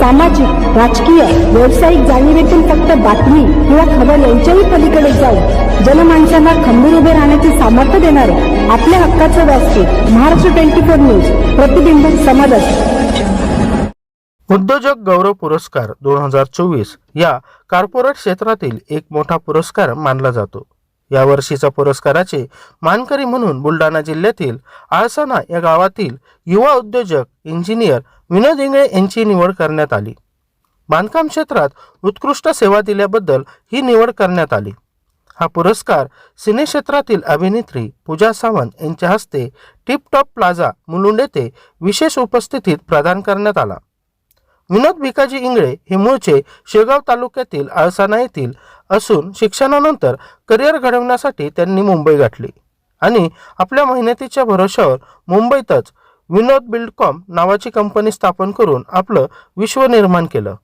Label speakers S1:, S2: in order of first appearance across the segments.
S1: सामाजिक राजकीय व्यावसायिक जाणीवेतून फक्त बातमी किंवा खबर यांच्याही पलीकडे जाऊन जनमानसांना खंबीर उभे राहण्याचे सामर्थ्य देणारे आपल्या हक्काचं व्यासपीठ महाराष्ट्र ट्वेंटी फोर न्यूज प्रतिबिंब समाजात
S2: उद्योजक गौरव पुरस्कार दोन हजार चोवीस या कॉर्पोरेट क्षेत्रातील एक मोठा पुरस्कार मानला जातो. या पुरस्काराचे मानकरी म्हणून बुलढाणा जिल्ह्यातील आळसाना या गावातील युवा उद्योजक इंजिनियर विनोद इंगळे यांची निवड करण्यात आली. बांधकाम क्षेत्रात उत्कृष्ट सेवा दिल्याबद्दल ही निवड करण्यात आली. हा पुरस्कार सिने क्षेत्रातील अभिनेत्री पूजा सावंत यांच्या हस्ते टिपटॉप प्लाझा मुलुंड येथे विशेष उपस्थितीत प्रदान करण्यात आला. विनोद भिकाजी इंगळे हे मूळचे शेगाव तालुक्यातील आळसाना येथील असून शिक्षणानंतर करिअर घडवण्यासाठी त्यांनी मुंबई गाठली. आणि आपल्या मेहनतीच्या भरोशावर मुंबईतच विनोद बिल्डकॉम नावाची कंपनी स्थापन करून आपलं विश्व निर्माण केलं.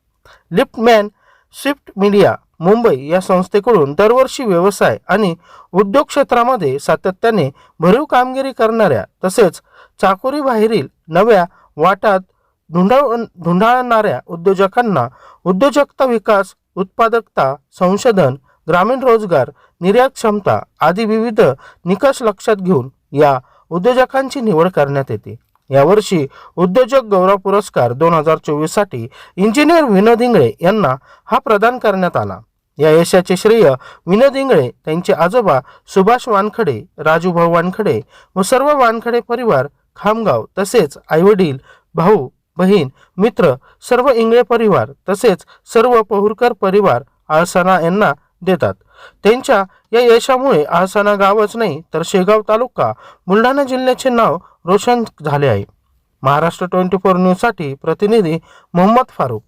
S2: लिफ्टमॅन स्विफ्ट मीडिया मुंबई या संस्थेकडून दरवर्षी व्यवसाय आणि उद्योग क्षेत्रामध्ये सातत्याने भरीव कामगिरी करणाऱ्या तसेच चाकोरी बाहेरील नव्या वाटात धुंडाळ धुंडाळणाऱ्या उद्योजकांना उद्योजकता विकास उत्पादकता संशोधन ग्रामीण रोजगार निर्यात क्षमता आदी विविध निकष लक्षात घेऊन या उद्योजकांची निवड करण्यात येते. यावर्षी उद्योजक गौरव पुरस्कार दोन हजार चोवीससाठी इंजिनियर विनोद इंगळे यांना हा प्रदान करण्यात आला. या यशाचे श्रेय विनोद इंगळे त्यांचे आजोबा सुभाष वानखडे राजूभाऊ वानखडे व सर्व वानखडे परिवार खामगाव तसेच आईवडील भाऊ बहीण मित्र सर्व इंगळे परिवार तसेच सर्व पहुरकर परिवार आळसाना यांना देतात. त्यांच्या या यशामुळे आळसाना गावच नाही तर शेगाव तालुका बुलढाणा जिल्ह्याचे नाव रोशन झाले आहे. महाराष्ट्र ट्वेंटी फोर न्यूजसाठी प्रतिनिधी मोहम्मद फारूक